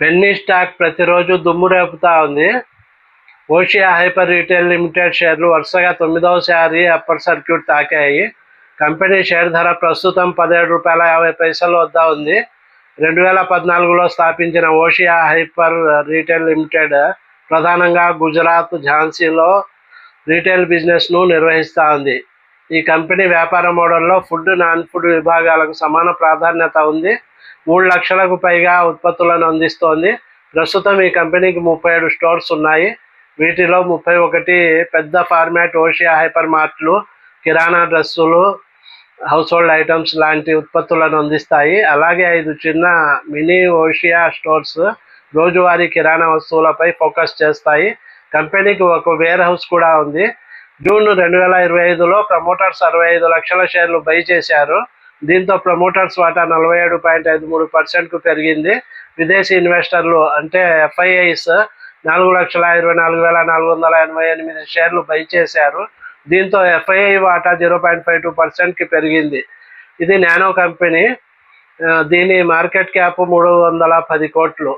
Penny stock ప్రతిరోజు దుమ్ము రేపుతా ఉంది. ఓషియా హైపర్ రీటైల్ లిమిటెడ్ షేర్లు వరుసగా తొమ్మిదవసారి అప్పర్ సర్క్యూట్ తాకాయి. కంపెనీ షేర్ ధర ప్రస్తుతం పదిహేడు రూపాయల యాభై పైసల వద్ద ఉంది. రెండు వేల పద్నాలుగులో స్థాపించిన ఓషియా హైపర్ రీటైల్ లిమిటెడ్ ప్రధానంగా గుజరాత్ ఝాన్సీలో రీటైల్ బిజినెస్ను నిర్వహిస్తూ ఉంది. ఈ కంపెనీ వ్యాపార మోడల్లో ఫుడ్ నాన్ ఫుడ్ విభాగాలకు సమాన ప్రాధాన్యత ఉంది. మూడు లక్షలకు పైగా ఉత్పత్తులను అందిస్తోంది. ప్రస్తుతం ఈ కంపెనీకి ముప్పై ఏడు స్టోర్స్ ఉన్నాయి. వీటిలో ముప్పై ఒకటి పెద్ద ఫార్మాట్ ఓషియా హైపర్ మార్ట్లు కిరాణా డ్రెస్సులు హౌస్ హోల్డ్ ఐటమ్స్ లాంటి ఉత్పత్తులను అందిస్తాయి. అలాగే ఐదు చిన్న మినీ ఓషియా స్టోర్స్ రోజువారీ కిరాణా వస్తువులపై ఫోకస్ చేస్తాయి. కంపెనీకి ఒక వేర్ హౌస్ కూడా ఉంది. జూన్ రెండు వేల ఇరవై ఐదులో ప్రమోటర్స్ అరవై ఐదు లక్షల షేర్లు బై చేశారు. దీంతో ప్రమోటర్స్ వాటా నలభై ఏడు పాయింట్ ఐదు మూడు పర్సెంట్కు పెరిగింది. విదేశీ ఇన్వెస్టర్లు అంటే ఎఫ్ఐఐస్ నాలుగు లక్షల ఇరవై నాలుగు వేల నాలుగు వందల ఎనభై ఎనిమిది షేర్లు బై చేశారు. దీంతో ఎఫ్ఐఐ వాటా జీరో పాయింట్ ఫైవ్ టూ పర్సెంట్కి పెరిగింది. ఇది నానో కంపెనీ. దీని మార్కెట్ క్యాప్ మూడు వందల పది కోట్లు.